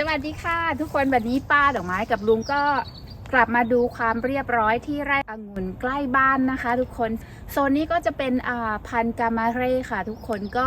สวัสดีค่ะ ทุกคนวันนี้ป้าดอกไม้กับลุงก็กลับมาดูความเรียบร้อยที่ไร่องุ่นใกล้บ้านนะคะ ทุกคนโซนนี้ก็จะเป็นอ่าพันกามาเร่ค่ะ ทุกคนก็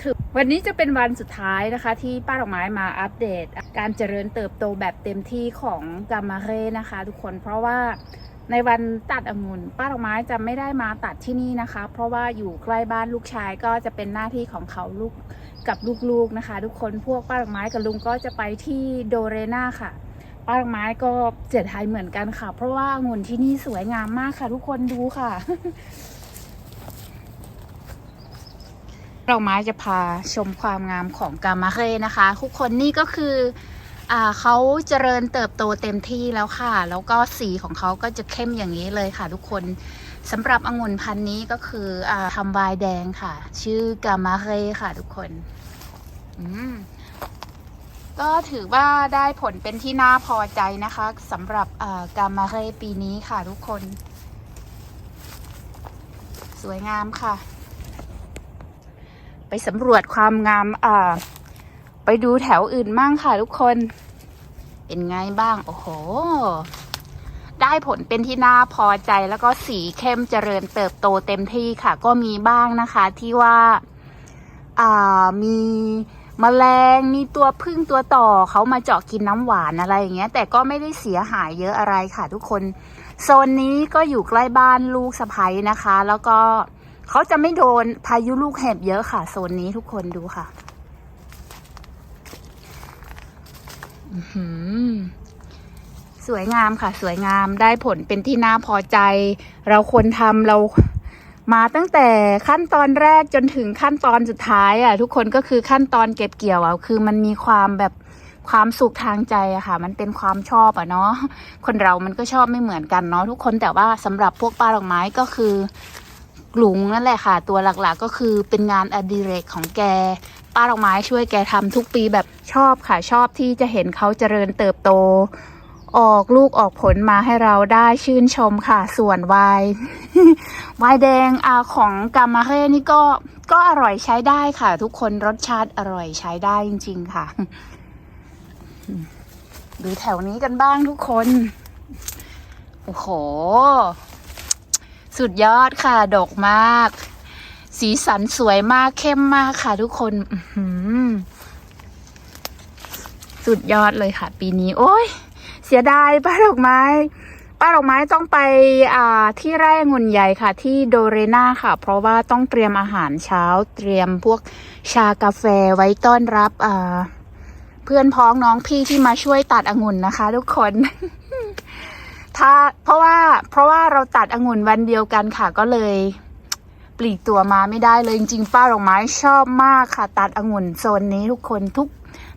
ถือวันนี้จะเป็นวันสุดท้ายนะคะ ที่ป้าดอกไม้มาอัปเดต การเจริญเติบโตแบบเต็มที่ของกามาเร่นะคะ ทุกคนเพราะว่า ในวันตัดองุ่นป้าดอกไม้จะไม่ได้มาตัดที่นี่นะคะ เพราะว่าอยู่ใกล้บ้านลูกชายก็จะเป็นหน้าที่ของเขาลูกกับลูกๆนะคะ ทุกคนพวกป้าดอกไม้กับลุงก็จะไปที่โดเรนาค่ะ ป้าดอกไม้ก็เสียดายเหมือนกันค่ะ เพราะว่าองุ่นที่นี่สวยงามมากค่ะ ทุกคนดูค่ะดอกไม้จะพาชมความงามของกามาเร่นะคะ ทุกคนนี่ก็คือ เขาเจริญเติบโตเต็มที่แล้วค่ะ แล้วก็สีของเขาก็จะเข้มอย่างนี้เลยค่ะทุกคนสำหรับองุ่นพันธุ์นี้ก็คืออทำวายแดงค่ะ ชื่อกามาเร่ค่ะทุกคนก็ถือว่าได้ผลเป็นที่น่าพอใจนะคะสำหรับกามาเร่ปีนี้ค่ะทุกคน สวยงามค่ะ ไปสำรวจความงามไปดูแถวอื่นมั่งค่ะทุกคน เป็นไงบ้าง โอ้โห ได้ผลเป็นที่น่าพอใจแล้วก็สีเข้มเจริญเติบโตเต็มที่ค่ะ ก็มีบ้างนะคะที่ว่าอ่ามีมแมลงมีตัวพึ่งตัวต่อเขามาเจาะกินน้ำหวานอะไรอย่างเงี้ย แต่ก็ไม่ได้เสียหายเยอะอะไรค่ะทุกคน โซนนี้ก็อยู่ใกล้บ้านลูกสะพ้ยนะคะ แล้วก็เขาจะไม่โดนพายุลูกเห็บเยอะค่ะ โซนนี้ทุกคนดูค่ะ อือหือ สวยงามค่ะ สวยงามได้ผลเป็นที่น่าพอใจ เราควรทำเรามาตั้งแต่ขั้นตอนแรกจนถึงขั้นตอนสุดท้ายอะ ทุกคนก็คือขั้นตอนเก็บเกี่ยวอะคือมันมีความแบบความสุขทางใจอะค่ะ มันเป็นความชอบอะเนาะคนเรามันก็ชอบไม่เหมือนกันเนาะทุกคนแต่ว่าสำหรับพวกป้าดอกไม้ก็คือกลุงนั่นแหละค่ะ ตัวหลักๆก็คือเป็นงานอดิเรกของแก ป้าดอกไม้ช่วยแกทำทุกปีแบบชอบค่ะชอบที่จะเห็นเขาเจริญเติบโต ออกลูกออกผลมาให้เราได้ชื่นชมค่ะ ส่วนวายวายแดงอาของกามาเร่นี่ก็ก็อร่อยใช้ได้ค่ะ ทุกคนรสชาติอร่อยใช้ได้จริง ๆ ค่ะ ดูแถวนี้กันบ้างทุกคน โอ้โห สุดยอดค่ะ ดกมาก สีสันสวยมากเข้มมากค่ะทุกคนสุดยอดเลยค่ะ ปีนี้ โอ้ย เสียดายป้าดอกไม้ ป้าดอกไม้ต้องไปอ่าที่ไร่งุนใหญ่ค่ะ ที่โดเรนาค่ะ เพราะว่าต้องเตรียมอาหารเช้า เตรียมพวกชากาแฟไว้ต้อนรับอ่าเพื่อนพ้องน้องพี่ที่มาช่วยตัดองุ่นนะคะ ทุกคน ถ้าเพราะว่าเพราะว่าเราตัดองุ่นวันเดียวกันค่ะก็เลย ปลีกตัวมาไม่ได้เลยจริงๆ ป้าดอกไม้ชอบมากค่ะ ตัดองุ่นโซนนี้ทุกคนทุก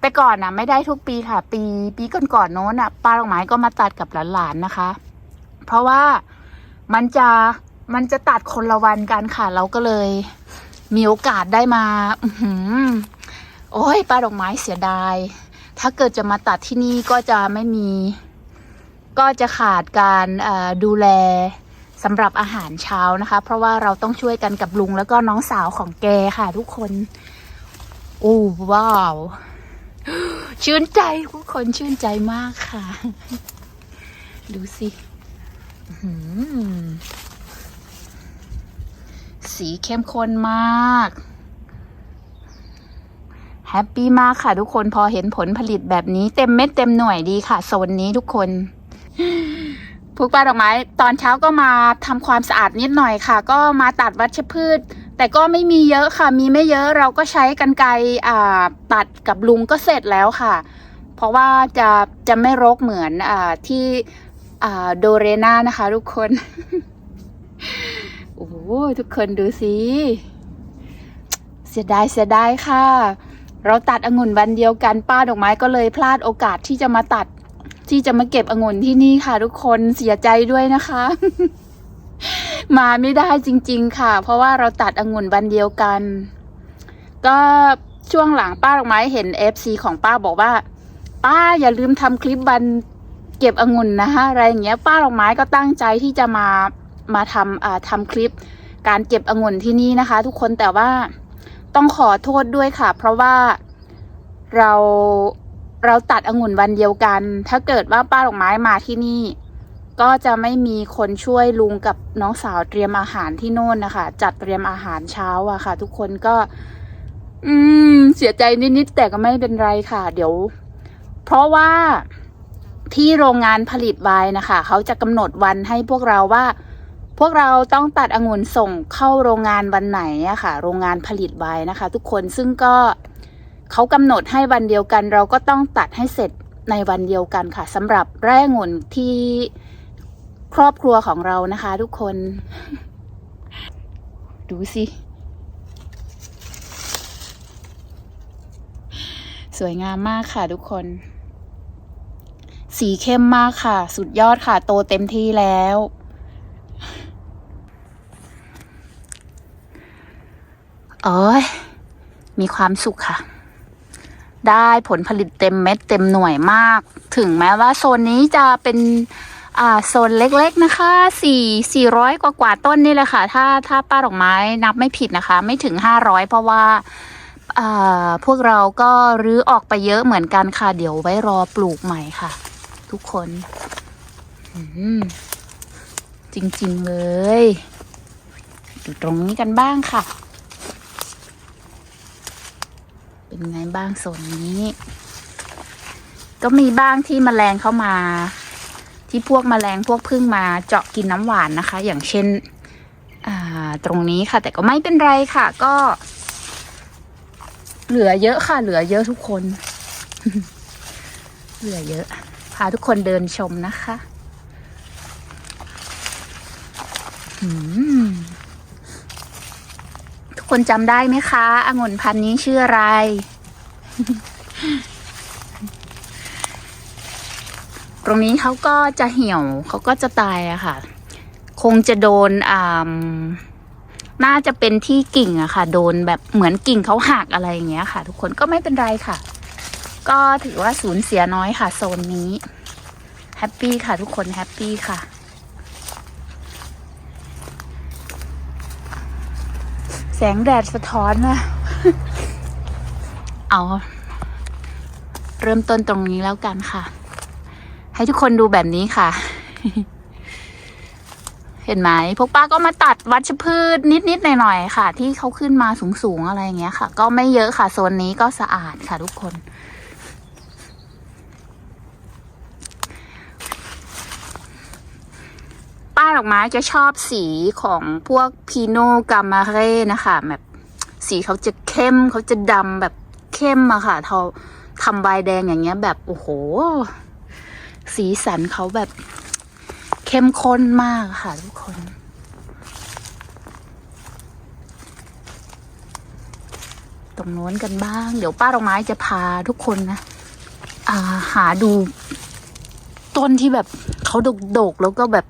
แต่ก่อนน่ะไม่ได้ทุกปีค่ะ ปี ปีก่อนๆโน้นน่ะป้าดอกไม้ก็มาตัดกับหลานๆนะคะ เพราะว่ามันจะมันจะตัดคนละวันกันค่ะ เราก็เลย มีโอกาสได้มา อือหือโอ้ยป้าดอกไม้เสียดาย ถ้าเกิดจะมาตัดที่นี่ก็จะไม่มี ก็จะขาดการดูแล สำหรับอาหารเช้านะคะ เพราะว่าเราต้องช่วยกันกับลุงแล้วก็น้องสาวของแกค่ะทุกคน โอ้ว้าว ชื่นใจทุกคนชื่นใจมากค่ะ ดูสิสีเข้มข้นมาก แฮปปี้มากค่ะทุกคนพอเห็นผลผลิตแบบนี้เต็มเม็ดเต็มหน่วยดีค่ะโซนนี้ทุกคน พวกป้าดอกไม้ ตอนเช้าก็มาทำความสะอาดนิดหน่อยค่ะ ก็มาตัดวัชพืช แต่ก็ไม่มีเยอะค่ะ มีไม่เยอะเราก็ใช้กันไกรอ่าตัดกับลุงก็เสร็จแล้วค่ะ เพราะว่าจะจะไม่รกเหมือนอ่าที่อ่าโดเรนานะคะทุกคน โอ้ทุกคนดูสิเสียดายเสียดายค่ะ เราตัดองุ่นวันเดียวกันป้าดอกไม้ก็เลยพลาดโอกาสที่จะมาตัด ที่จะมาเก็บองุ่นที่นี่ค่ะ ทุกคนเสียใจด้วยนะคะ มาไม่ได้จริง ๆ ค่ะ เพราะว่าเราตัดองุ่นวันเดียวกัน ก็ช่วงหลังป้าดอกไม้เห็น FC ของป้าบอกว่า ป้าอย่าลืมทำคลิปวันเก็บองุ่นนะคะอะไรอย่างเงี้ย ป้าดอกไม้ก็ตั้งใจที่จะมามาทำอ่าทำคลิปการเก็บองุ่นที่นี่นะคะ ทุกคนแต่ว่าต้องขอโทษด้วยค่ะ เพราะว่าเรา เราตัดองุ่นวันเดียวกัน ถ้าเกิดว่าป้าดอกไม้มาที่นี่ ก็จะไม่มีคนช่วยลุงกับน้องสาวเตรียมอาหารที่โน่นนะคะ จัดเตรียมอาหารเช้าอะค่ะ ทุกคนก็ อืม เสียใจนิดๆแต่ก็ไม่เป็นไรค่ะ เดี๋ยว เพราะว่าที่โรงงานผลิตไวน์นะคะ เขาจะกำหนดวันให้พวกเราว่า พวกเราต้องตัดองุ่นส่งเข้าโรงงานวันไหนอะค่ะ โรงงานผลิตไวน์นะคะ ทุกคนซึ่งก็ เขากำหนดให้วันเดียวกัน เราก็ต้องตัดให้เสร็จในวันเดียวกันค่ะสำหรับแร่งุ่นที่ครอบครัวของเรานะคะ ทุกคน ดูสิ สวยงามมากค่ะทุกคน สีเข้มมากค่ะ สุดยอดค่ะ โตเต็มที่แล้วโอ้ยมีความสุขค่ะ ได้ผลผลิตเต็มเม็ดเต็มหน่วยมาก ถึงแม้ว่าโซนนี้จะเป็นโซนเล็กๆนะคะสี่สี่ร้อยกว่ากว่าต้นนี่แหละค่ะ ถ้าถ้าป้าดอกไม้นับไม่ผิดนะคะ ไม่ถึงห้าร้อยเพราะว่าพวกเราก็รื้อออกไปเยอะเหมือนกันค่ะ เดี๋ยวไว้รอปลูกใหม่ค่ะ ทุกคนจริงๆเลย อยู่ตรงนี้กันบ้างค่ะ เป็นไงบ้างโซนนี้ ก็มีบ้างที่แมลงเข้ามา ที่พวกแมลงพวกพึ่งมาเจาะกินน้ำหวานนะคะ อย่างเช่นตรงนี้ค่ะ แต่ก็ไม่เป็นไรค่ะ ก็ เหลือเยอะค่ะ เหลือเยอะทุกคน เหลือเยอะ พาทุกคนเดินชมนะคะทุกคนจำได้ไหมคะองุ่นพันนี้ชื่ออะไร ตรงนี้เขาก็จะเหี่ยวเขาก็จะตายอะค่ะ คงจะโดนอ่าน่าจะเป็นที่กิ่งอะค่ะ โดนแบบเหมือนกิ่งเขาหักอะไรอย่างเงี้ยค่ะ ทุกคนก็ไม่เป็นไรค่ะ ก็ถือว่าสูญเสียน้อยค่ะ โซนนี้แฮปปี้ค่ะ ทุกคนแฮปปี้ค่ะแสงแดดสะท้อนนะ เอา เริ่มต้นตรงนี้แล้วกันค่ะ ให้ทุกคนดูแบบนี้ค่ะ เห็นไหมพวกป้าก็มาตัดวัชพืชนิดๆหน่อยๆค่ะ ที่เขาขึ้นมาสูงๆอะไรอย่างเงี้ยค่ะ ก็ไม่เยอะค่ะโซนนี้ก็สะอาดค่ะทุกคนป้าดอกไม้จะชอบสีของพวกพีโนกามาเร่นะคะ แบบสีเขาจะเข้มเขาจะดำแบบ เข้มอะค่ะเขาทำใบแดงอย่างเงี้ย แบบโอ้โห สีสันเขาแบบเข้มข้นมากค่ะทุกคน ตรงโน้นกันบ้าง เดี๋ยวป้าดอกไม้จะพาทุกคนนะาหาดูต้นที่แบบเขาดกๆแล้วก็แบบ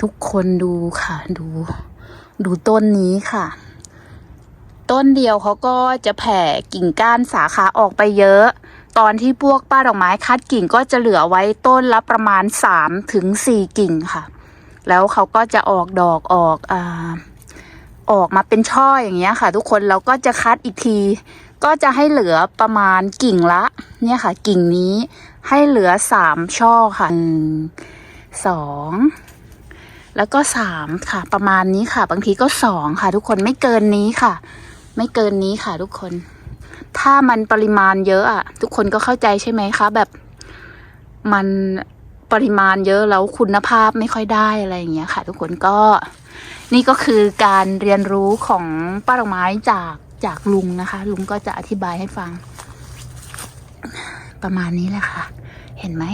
ทุกคนดูค่ะ ดู ดูต้นนี้ค่ะ ต้นเดียวเขาก็จะแผ่กิ่งก้านสาขาออกไปเยอะ ตอนที่พวกป้าดอกไม้คัดกิ่งก็จะเหลือไว้ต้นละประมาณสามถึงสี่กิ่งค่ะ แล้วเขาก็จะออกดอกออกอ่าออกมาเป็นช่ออย่างเงี้ยค่ะ ทุกคนเราก็จะคัดอีกที ก็จะให้เหลือประมาณกิ่งละ เนี่ยค่ะ กิ่งนี้ให้เหลือสามช่อค่ะหนึ่งสองแล้วก็สามค่ะ ประมาณนี้ค่ะ บางทีก็สองค่ะ ทุกคนไม่เกินนี้ค่ะ ไม่เกินนี้ค่ะทุกคน ถ้ามันปริมาณเยอะอะทุกคนก็เข้าใจใช่ไหมคะ แบบมันปริมาณเยอะแล้วคุณภาพไม่ค่อยได้อะไรอย่างเงี้ยค่ะ ทุกคนก็นี่ก็คือการเรียนรู้ของป้าดอกไม้จากจากลุงนะคะ ลุงก็จะอธิบายให้ฟัง ประมาณนี้แหละค่ะ เห็นไหม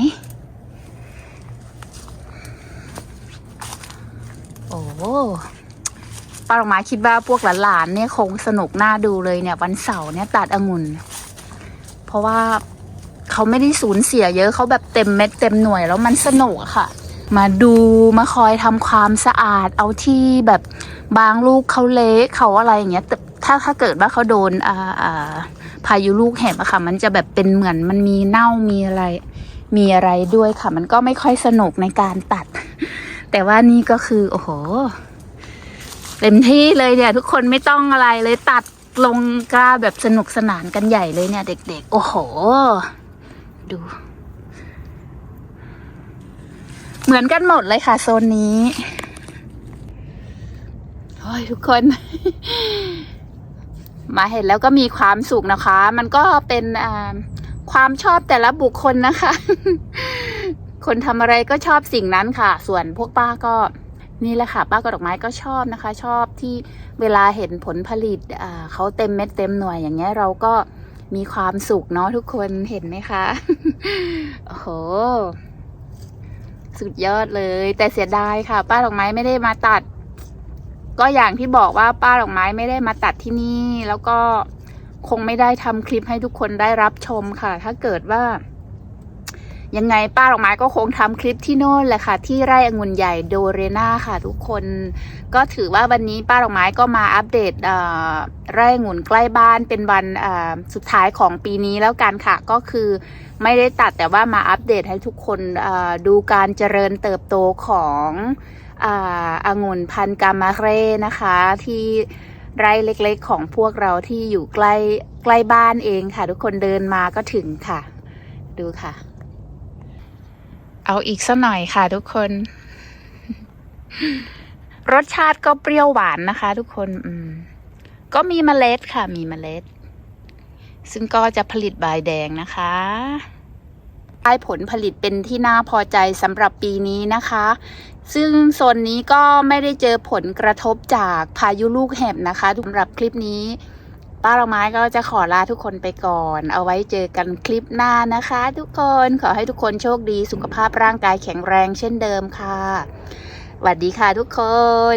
โอ้ ป้าดอกไม้คิดว่าพวกหลานๆเนี่ยคงสนุกน่าดูเลยเนี่ย วันเสาร์เนี่ยตัดองุ่น เพราะว่าเขาไม่ได้สูญเสียเยอะเขาแบบเต็มเม็ดเต็มหน่วยแล้วมันสนุกอะค่ะ มาดูมาคอยทำความสะอาด เอาที่แบบบางลูกเขาเละเขาอะไรอย่างเงี้ยแต่ถ้าถ้าเกิดว่าเขาโดนอ่าอ่าพายุลูกเห็บอะค่ะ มันจะแบบเป็นเหมือนมันมีเน่ามีอะไร มีอะไรด้วยค่ะ มันก็ไม่ค่อยสนุกในการตัด แต่ว่านี่ก็คือ โอ้โห เต็มที่เลยเนี่ย ทุกคนไม่ต้องอะไรเลยตัดลงกล้าแบบสนุกสนานกันใหญ่เลยเนี่ย เด็กๆ โอ้โห ดู เหมือนกันหมดเลยค่ะ โซนนี้โอ้ยทุกคน มาเห็นแล้วก็มีความสุขนะคะ มันก็เป็นความชอบแต่ละบุคคลนะคะ คนทำอะไรก็ชอบสิ่งนั้นค่ะ ส่วนพวกป้าก็ นี่แหละค่ะป้ากับดอกไม้ก็ชอบนะคะ ชอบที่เวลาเห็นผลผลิตเขาเต็มเม็ดเต็มหน่วยอย่างเงี้ยเราก็มีความสุขเนาะทุกคนเห็นไหมคะโอ้โหสุดยอดเลย แต่เสียดายค่ะ ป้าดอกไม้ไม่ได้มาตัด ก็อย่างที่บอกว่าป้าดอกไม้ไม่ได้มาตัดที่นี่ แล้วก็คงไม่ได้ทำคลิปให้ทุกคนได้รับชมค่ะ ถ้าเกิดว่า ยังไงป้าดอกไม้ก็คงทำคลิปที่โน่นแหละค่ะ ที่ไร่องุ่นใหญ่โดเรนาค่ะ ทุกคนก็ถือว่าวันนี้ป้าดอกไม้ก็มาอัปเดตไร่องุ่นใกล้บ้านเป็นวันสุดท้ายของปีนี้แล้วกันค่ะ ก็คือไม่ได้ตัดแต่ว่ามาอัปเดตให้ทุกคนดูการเจริญเติบโตขององุ่นพันกามาเร่นะคะที่ไร่เล็กๆ ของพวกเราที่อยู่ใกล้ใกล้บ้านเองค่ะ ทุกคนเดินมาก็ถึงค่ะ ดูค่ะ เอาอีกสักหน่อยค่ะทุกคน รสชาติก็เปรี้ยวหวานนะคะ ทุกคน อืม ก็มีเมล็ดค่ะ มีเมล็ด ซึ่งก็จะผลิตใบแดงนะคะได้ผลผลิตเป็นที่น่าพอใจสำหรับปีนี้นะคะ ซึ่งโซนนี้ก็ไม่ได้เจอผลกระทบจากพายุลูกเห็บนะคะสำหรับคลิปนี้ ป้าเราไม้ก็จะขอลาทุกคนไปก่อน เอาไว้เจอกันคลิปหน้านะคะ ทุกคนขอให้ทุกคนโชคดีสุขภาพร่างกายแข็งแรงเช่นเดิมค่ะสวัสดีค่ะทุกคน